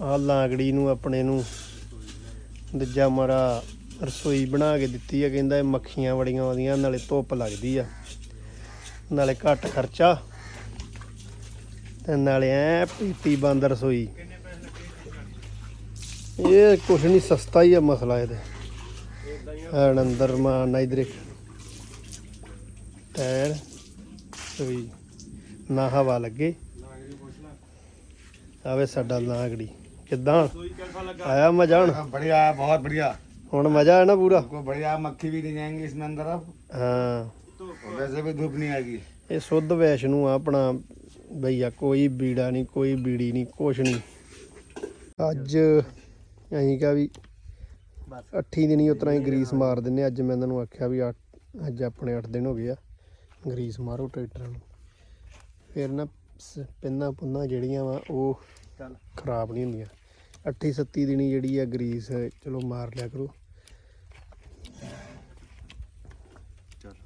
ਆ ਲਾਂਗੜੀ ਨੂੰ ਆਪਣੇ ਨੂੰ ਦੂਜਾ ਮਰਾ ਰਸੋਈ ਬਣਾ ਕੇ ਦਿੱਤੀ ਆ, ਕਹਿੰਦਾ ਇਹ ਮੱਖੀਆਂ ਬੜੀਆਂ ਆਉਂਦੀਆਂ, ਨਾਲੇ ਧੁੱਪ ਲੱਗਦੀ ਆ। ਨਾਲੇ ਘੱਟ ਖਰਚਾ। ਤੇ ਨਾਲੇ ਐ ਪੀਤੀ ਬੰਦ ਰਸੋਈ। ਇਹ ਕੁਛ ਨਹੀਂ ਸਸਤਾ ਹੀ ਆ ਮਸਲਾ ਇਹਦੇ। ਐਨ ਅੰਦਰ ਮਾਰਨਾ ਇਧਰ ਇੱਕ ਟਾਇਰ ਸੋਈ ਨਾ ਹਵਾ ਲੱਗੇ। ਆਵੇ ਸਾਡਾ ਲਾਂਗੜੀ। ਕਿੱਦਾਂ ਆਇਆ ਮਜ਼ਾ ਹੁਣ हाँ, बढ़िया है बहुत बढ़िया ਹੁਣ ਮਜ਼ਾ ਹੈ ਨਾ ਪੂਰਾ आपको बढ़िया मक्खी भी नहीं जाएंगी इसमें अंदर अब ਹਾਂ और वैसे भी धूप नहीं आएगी ਇਹ ਸੁੱਧ ਵੈਸ਼ਨੂ ਆ ਆਪਣਾ ਭਈਆ ਕੋਈ ਬੀੜਾ ਨਹੀਂ ਕੋਈ ਬੀੜੀ ਨਹੀਂ ਕੁਛ ਨਹੀਂ ਅੱਜ ਅਸੀਂ ਕਿਹਾ ਵੀ ਅੱਠੀ ਦਿਨੀ ਉਤਰਾ ਹੀ ਗਰੀਸ ਮਾਰ ਦਿੰਨੇ ਅੱਜ ਮੈਂ ਇਹਨਾਂ ਨੂੰ ਆਖਿਆ ਵੀ ਅੱਠ- ਅੱਜ ਆਪਣੇ 8 ਦਿਨ ਹੋ ਗਏ ਆ ਗਰੀਸ ਮਾਰੋ ਟਰੈਕਟਰਾਂ ਨੂੰ ਫਿਰ ਨਾ ਸ- ਪਿੰਨਾਂ ਪੁੰਨਾਂ ਜਿਹੜੀਆਂ ਵਾ ਉਹ ਖਰਾਬ ਨਹੀਂ ਹੁੰਦੀਆਂ 28 37 ਦਿਨੀ ਜਿਹੜੀ ਆ ਗਰੀਸ, ਚਲੋ ਮਾਰ ਲਿਆ ਕਰੋ।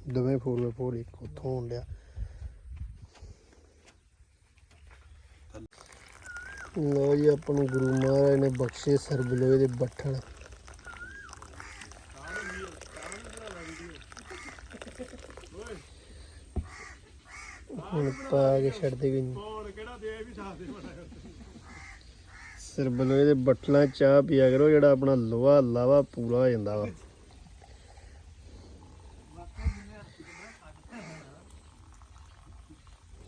ਦੋਵੇਂ 4x4 ਇੱਕ ਉੱਥੋਂ ਹੋਣ ਲਿਆ ਲੋ ਜੀ, ਆਪਾਂ ਨੂੰ ਗੁਰੂ ਮਹਾਰਾਜ ਨੇ ਬਖਸ਼ੇ ਸਰਬਲੋਏ ਦੇ ਬੱਠਣ ਹੁਣ ਪਾ ਕੇ ਛੱਡਦੇ ਵੀ ਨਹੀਂ ਸਰਬਲੋਏ ਦੇ ਬੱਠਲਾਂ 'ਚ ਚਾਹ ਪੀਆ ਕਰੋ, ਜਿਹੜਾ ਆਪਣਾ ਲੋਹਾ ਲਾਵਾ ਪੂਰਾ ਹੋ ਜਾਂਦਾ ਵਾ।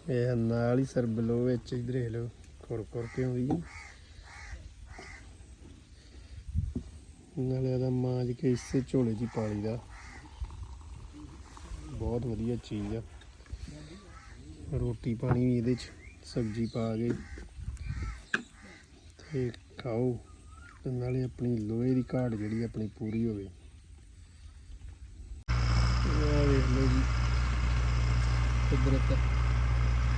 ਇਹ ਨਾਲ ਹੀ ਸਰਬਲੋ ਵਿੱਚ, ਇਧਰ ਇਹ ਲੋ ਖੁਰ ਖੁਰ ਕੇ ਹੋਈ ਨਾਲੇ ਇਹਦਾ ਮਾਂਜ ਕੇ ਇਸੇ ਝੋਲੇ 'ਚ ਹੀ ਪਾ ਲਈਦਾ। ਬਹੁਤ ਵਧੀਆ ਚੀਜ਼ ਆ। ਰੋਟੀ ਪਾਣੀ ਵੀ ਇਹਦੇ 'ਚ, ਸਬਜ਼ੀ ਪਾ ਕੇ। ਤੇ ਖਾਓ ਤੇ ਨਾਲੇ ਆਪਣੀ ਲੋਹੇ ਦੀ ਘਾਟ ਜਿਹੜੀ ਆਪਣੀ ਪੂਰੀ ਹੋਵੇ। ਇਹ ਵੇਖ ਲਓ ਜੀ। ਕੁਦਰਤ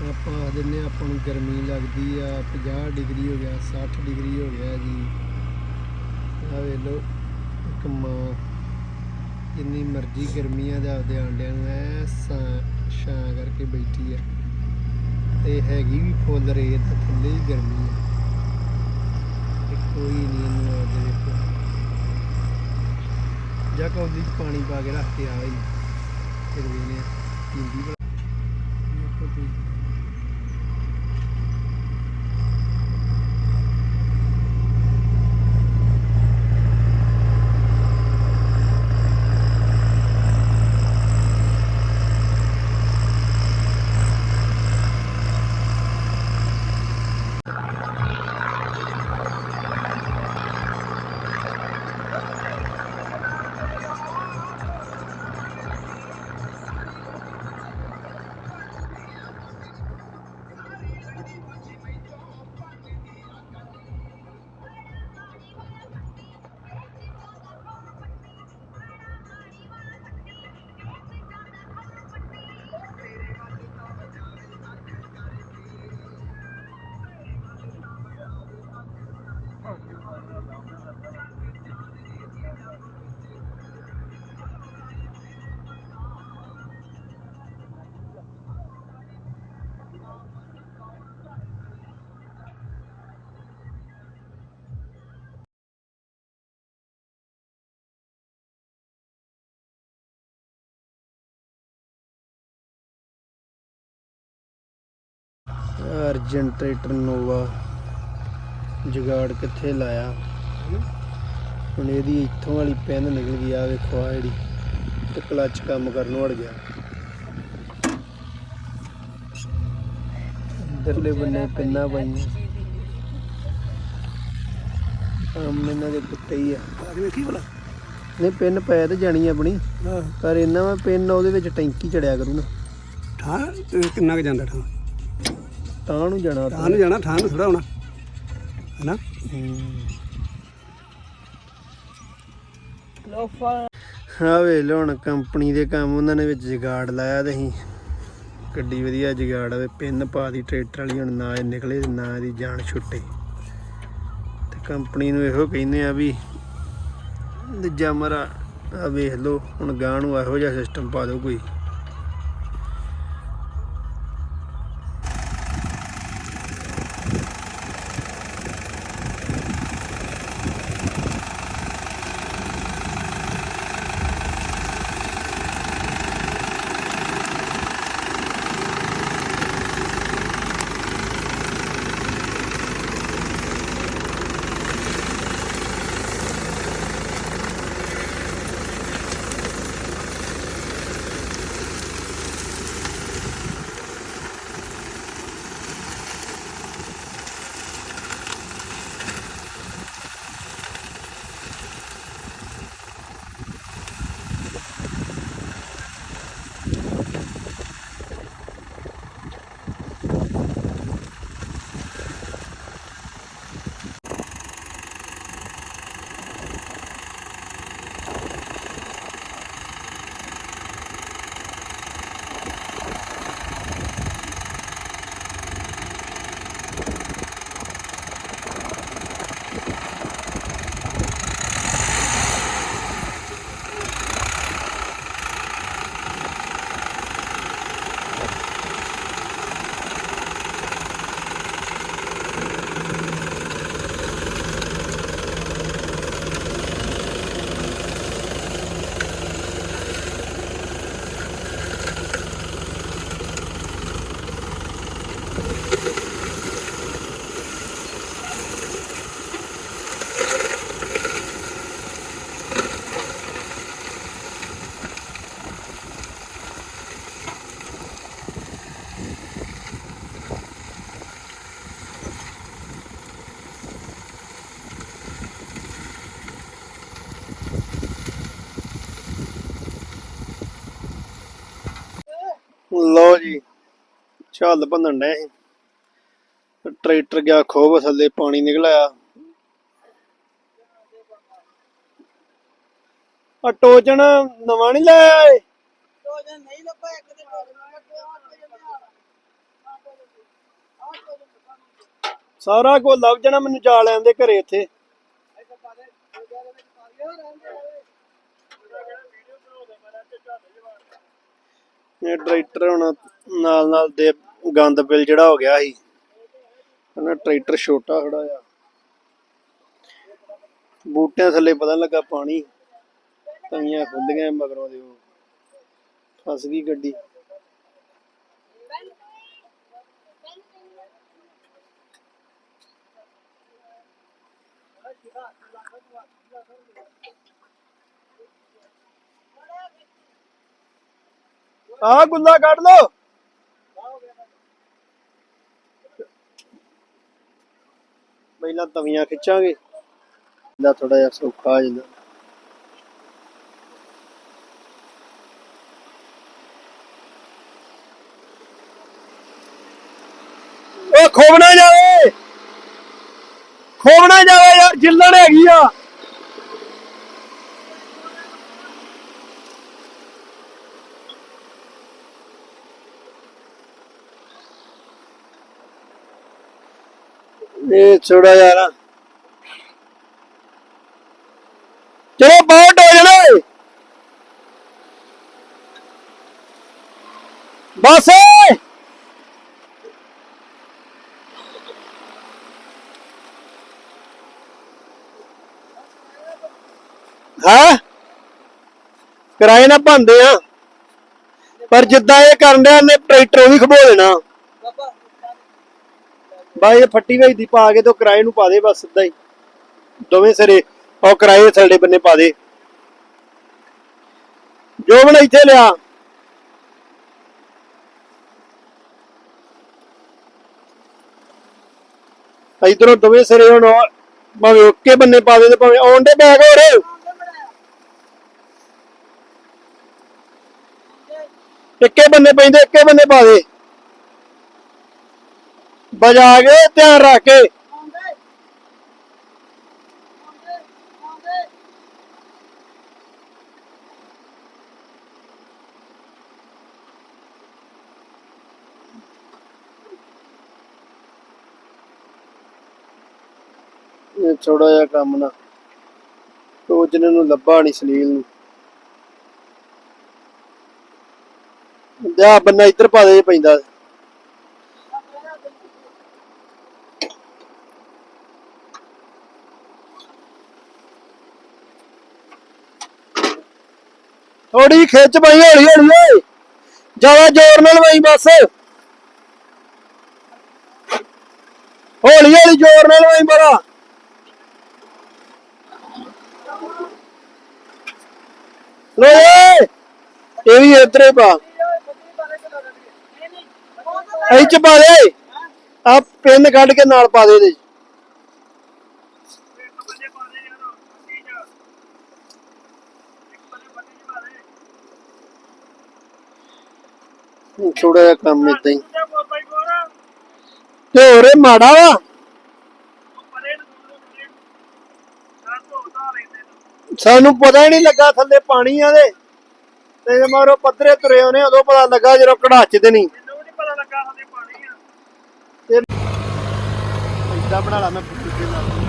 ਆਪਾਂ ਆ ਦਿੰਨੇ ਹਾਂ, ਆਪਾਂ ਨੂੰ ਗਰਮੀ ਲੱਗਦੀ ਆ 50 ਡਿਗਰੀ ਹੋ ਗਿਆ 60 ਡਿਗਰੀ ਹੋ ਗਿਆ ਜੀ। ਆ ਵੇਖ ਲਓ ਇੱਕ ਮਾਂ ਜਿੰਨੀ ਮਰਜ਼ੀ ਗਰਮੀ ਆ ਦੇ ਆਪਦੇ ਆਂਡਿਆਂ ਨੂੰ ਐ ਛਾਂ ਕਰਕੇ ਬੈਠੀ ਆ। ਤੇ ਹੈਗੀ ਵੀ ਫੁੱਲ ਰੇਤ ਥੱਲੇ ਹੀ ਗਰਮੀ ਆ। ਕੋਈ ਨਹੀਂ ਇਹਨੂੰ ਆ ਦੇ ਵੇਖੋ ਜਾ ਕੌਲੀ 'ਚ ਪਾਣੀ ਪਾ ਕੇ ਰੱਖ ਕੇ ਆ ਫਿਰ ਵੇਨੇ ਪੀਂਦੀ ਭਲਾ। ਟਰੈਕਟਰ ਨੋਵਾ ਜੁਗਾੜ ਕਿੱਥੇ ਲਾਇਆ? ਹੁਣ ਇਹਦੀ ਇੱਥੋਂ ਵਾਲੀ ਪੈਨ ਨਿਕਲ ਗਈ ਆ ਵੇਖੋ ਆ ਜਿਹੜੀ ਤੇ ਕਲੱਚ ਕੰਮ ਕਰਨ ਵੜ ਗਿਆ। ਇਧਰਲੇ ਬੰਨੇ ਪਿੰਨਾ ਪਾਈਆਂ। ਆਮ ਇਹਨਾਂ ਦੇ ਕੁੱਤੇ ਹੀ ਆ। ਵੇਖੀ ਭਲਾ। ਨਹੀਂ ਪਿੰਨ ਪੈ ਤੇ ਜਾਣੀ ਆਪਣੀ ਪਰ ਇਹਨਾਂ ਵਾ ਪਿੰਨ ਉਹਦੇ ਵਿੱਚ ਟੈਂਕੀ ਚੜਿਆ ਕਰੂ ਨਾ। ਠਾਂ ਕਿੰਨਾ ਕੁ ਜਾਂਦਾ ਠਾਂ ਤਾਂ ਨੂੰ ਜਾਣਾ ਠਾਂ ਨੂੰ ਜਾਣਾ ਠਾਂ ਨੂੰ ਥੋੜਾ ਹੋਣਾ ਹੈਨਾ? ਹਾਂ ਵੇ ਲੋ ਹੁਣ ਕੰਪਨੀ ਦੇ ਕੰਮ ਉਹਨਾਂ ਨੇ ਵਿੱਚ ਜਗਾੜ ਲਾਇਆ ਤੇ ਅਸੀਂ। ਗੱਡੀ ਵਧੀਆ ਜਗਾੜ ਆਵੇ ਪਿੰਨ ਪਾ ਦੀ ਟਰੈਕਟਰ ਵਾਲੀ ਹੁਣ ਨਾ ਇਹ ਨਿਕਲੇ ਤੇ ਨਾ ਇਹਦੀ ਜਾਨ ਛੁੱਟੇ। ਤੇ ਕੰਪਨੀ ਨੂੰ ਇਹੋ ਕਹਿੰਦੇ ਆ ਵੀ ਦੂਜਾ ਮਰਾ ਆ ਵੇਖ ਲੋ ਹੁਣ ਗਾਂ ਨੂੰ ਇਹੋ ਜਿਹਾ ਸਿਸਟਮ ਪਾ ਦਿਓ ਕੋਈ। ਲੋ ਜੀ ਝੱਲ ਭੰਨਣ ਡਏ ਸੀ। ਟਰੈਕਟਰ ਗਿਆ ਖੋਬ ਥੱਲੇ ਪਾਣੀ ਨਿਕਲ ਆਇਆ। ਆ ਟੋਜਨ ਨਵਾਂ ਨਹੀਂ ਲਾਇਆ ਏ ਸਾਰਾ ਕੁਝ ਲੱਭ ਜਾਣਾ ਮੈਨੂੰ ਜਾ ਲੈਣ ਦੇ ਘਰੇ ਇੱਥੇ। ਇਹ ਟਰੈਕਟਰ ਹੁਣ ਨਾਲ ਨਾਲ ਦੇ ਗੰਦ ਬਿਲ ਜਿਹੜਾ ਹੋ ਗਿਆ ਸੀ। ਉਹਨਾਂ ਟਰੈਕਟਰ ਛੋਟਾ ਥੋੜਾ ਆ ਬੂਟਿਆਂ ਥੱਲੇ ਪਤਾ ਲੱਗਾ ਪਾਣੀ। ਤਵੀਆਂ ਖੁੱਲ ਗਈਆਂ ਮਗਰੋਂ ਦੇ ਫਸ ਗਈ ਗੱਡੀ। ਆ ਗੁੱਲਾ ਕੱਢ ਲੋ ਪਹਿਲਾਂ ਤਵੀਆਂ ਖਿੱਚਾਂਗੇ। ਇਹਦਾ ਥੋੜਾ ਜਿਹਾ ਸੌਖਾ ਆ ਜਾਂਦਾ। ਓ ਖੋਬਣਾ ਜਾਵੇ। ਖੋਬਣਾ ਜਾਵੇ ਯਾਰ, ਜਿੱਲਣ ਹੈਗੀ ਆ। ਇਹ ਥੋੜਾ ਜਿਹਾ ਨਾ। ਚਲੋ ਬਹੁਤ ਹੋ ਜਾਣਾ ਓਏ। ਬਸ ਹਾਂ? ਕਿਰਾਏ ਨਾ ਭੰਦੇ ਆ। ਪਰ ਜਿੱਦਾਂ ਇਹ ਕਰਨ ਡਿਆ ਨੇ ਟਰੈਕਟਰ ਉਹ ਵੀ ਖਬੋ ਦੇਣਾ। ਬਾਈ ਇਹ ਫੱਟੀ ਵੇਚ ਦੀ, ਪਾ ਕੇ ਤੋਂ ਕਿਰਾਏ ਨੂੰ ਪਾ ਦੇ ਬਸ ਸਿੱਧਾ ਹੀ। ਦੋਵੇਂ ਸਿਰੇ, ਉਹ ਕਿਰਾਏ ਥੱਲੇ ਬੰਨੇ ਪਾ ਦੇ। ਜੋ ਬਣਾ ਇੱਥੇ ਲਿਆ। ਇਧਰੋਂ ਦੋਵੇਂ ਸਿਰੇ ਹੁਣ ਭਾਵੇਂ ਓਕੇ ਬੰਨੇ ਪਾ ਦੇ ਤੇ ਭਾਵੇਂ ਆਉਣ ਦੇ ਬੈਗ ਹੋਰ। ਇੱਕੇ ਬੰਨੇ ਪੈਂਦੇ, ਇੱਕੇ ਬੰਨੇ ਪਾ ਦੇ। ਬਜਾ ਕੇ ਧਿਆਨ ਰੱਖ ਕੇ। ਇਹ ਥੋੜਾ ਜਿਹਾ ਕੰਮ ਨਾ। ਟੋਜਨ ਨੂੰ ਲੱਭਾ ਨਹੀਂ ਸਲੀਲ ਨੂੰ। ਜਾ ਬੰਨਾ ਇੱਧਰ ਪਾ ਦੇ ਪੈਂਦਾ। ਥੋੜੀ ਖਿੱਚ ਪਈ ਹੌਲੀ ਹੌਲੀ ਓਏ। ਜ਼ਿਆਦਾ ਜ਼ੋਰ ਨਾਲ ਵਈ ਬਸ। ਹੌਲੀ ਹੌਲੀ ਜ਼ੋਰ ਨਾਲ ਵਈ ਬੜਾ। ਲੋ ਇਹ ਵੀ ਇਧਰੇ ਪਾ। ਇਹ ਚ ਪਾ ਦੇ। ਆ ਪਿੰਨ ਕੱਢ ਕੇ ਨਾਲ ਪਾ ਦੇ ਇਹਦੇ ਥੋੜਾ ਜਿਹਾ ਕੰਮ ਇਦਾਂ ਹੀ। ਤੇ ਹੋਰ ਮਾੜਾ ਵਾ? ਸਾਨੂੰ ਪਤਾ ਹੀ ਨਹੀਂ ਲੱਗਾ ਥੱਲੇ ਪਾਣੀ ਆ ਦੇ ਤੇ ਜੇ ਮਾਰੋ ਪੱਧਰੇ ਤੁਰੇ ਉਹਨੇ ਉਦੋਂ ਪਤਾ ਲੱਗਾ ਜਦੋਂ ਕੜਾਚ ਦੇ ਨਹੀਂ। ਤੇ ਇਦਾਂ ਬਣਾ ਲਾ ਮੈਂ ਦੂਜੇ ਨਾਲ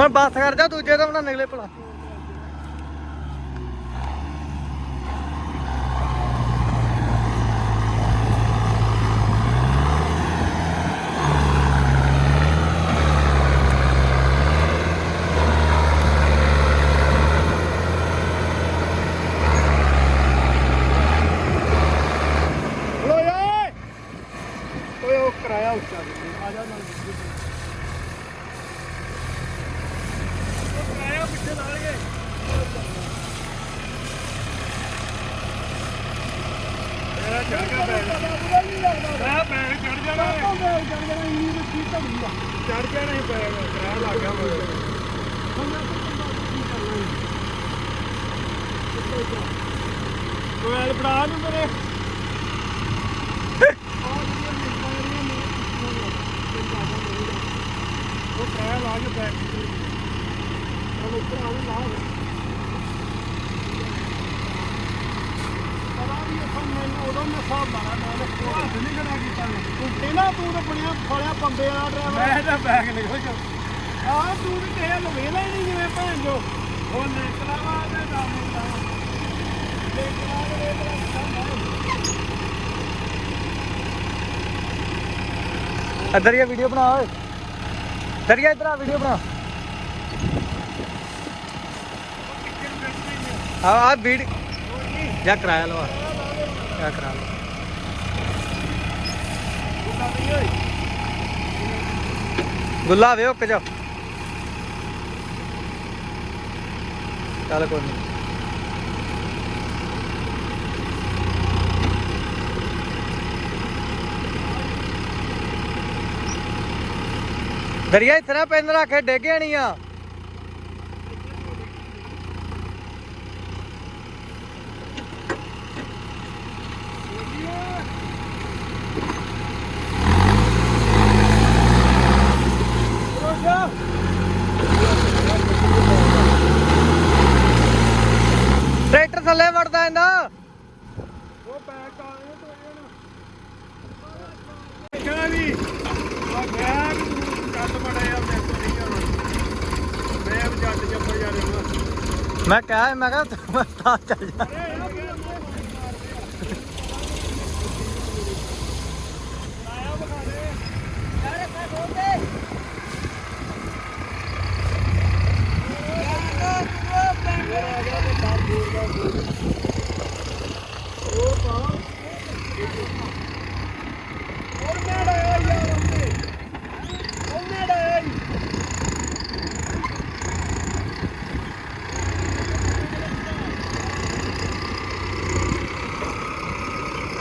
ਹੁਣ ਬੱਸ ਕਰ ਜਾ ਦੂਜੇ ਦਾ ਬਣਾ ਨਿਕਲੇ ਭਲਾ। ਚੜ ਹੀ ਪਏਗਾ ਕਿਰਾਇਆ ਲੱਗ ਗਿਆ ਮਗਰ ਮੋਬਾਈਲ ਫੜਾ ਨੂੰ ਮੇਰੇ। ਉਹ ਕਿਰਾਇਆ ਲਾ ਕੇ ਬੈਠ ਚਲ ਉੱਪਰ ਆਉਂ ਲਾ ਕੀਤਾ ਤੂੰ ਨਾ ਤੂੰ ਤਾਂ ਬਣਿਆ ਫੜਿਆ ਬੰਦੇ ਵਾਲਾ ਡਰਾਈਵਰ ਮੈਂ ਤਾਂ ਬੈਗ ਨਿਕਲ ਗਿਆ ਆਹ ਤੂੰ ਵੀ ਕਿਸੇ ਨੂੰ ਵੇਲਾ ਹੀ ਨਹੀਂ ਜਿਵੇਂ ਭੈਣ ਜੋ ਉਹ ਨਿਕਲਾਵਾ ਤੇ ਨਾਮ ਨਿਕਲਾਵਾ ਨਿਕਲਾਵਾ ਦੇ ਇੱਧਰ ਹੀ। ਵੀਡੀਓ ਬਣਾ ਓਏ। ਦਰਿਆ ਇੱਧਰ ਆ ਵੀਡੀਓ ਬਣਾ। ਆ? ਆ ਵੀਡ ਜਾ ਕਰਾਇਆ ਲਵਾ। ਜਾ ਕਰਾ ਲਵਾ ਗੁੱਲਾ ਵੇ ਓਕ ਜਾ ਚੱਲ ਕੋਈ ਨਹੀਂ ਦਰਿਆ ਇਤਨਾ ਪੈਨ ਰੱਖ ਕੇ ਡਿੱਗ ਜਾਣੀ ਆ ਟਰੈਕਟਰ ਥੱਲੇ ਵੜਦਾ ਇਹਦਾ ਉਹ ਬੈਗ ਆ ਇਹ ਤੋਂ ਇਹਨਾਂ ਦੇਖਣਾ ਵੀ ਆ ਬੈਗ ਕੱਟ ਮੜਿਆ ਮੈਂ ਤੋਂ ਨਹੀਂ ਆਉਣਾ ਮੈਂ ਵੀ ਜੱਟ ਜੱਪਰ ਜਾ ਰਿਹਾ ਮੈਂ ਕਿਹਾ ਮੈਂ ਤਾਂ ਚੱਲ ਜਾ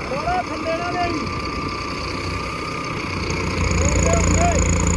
ਥੋੜਾ ਥੱਲੇ ਨਾ ਲਈ ਫੱਟੀ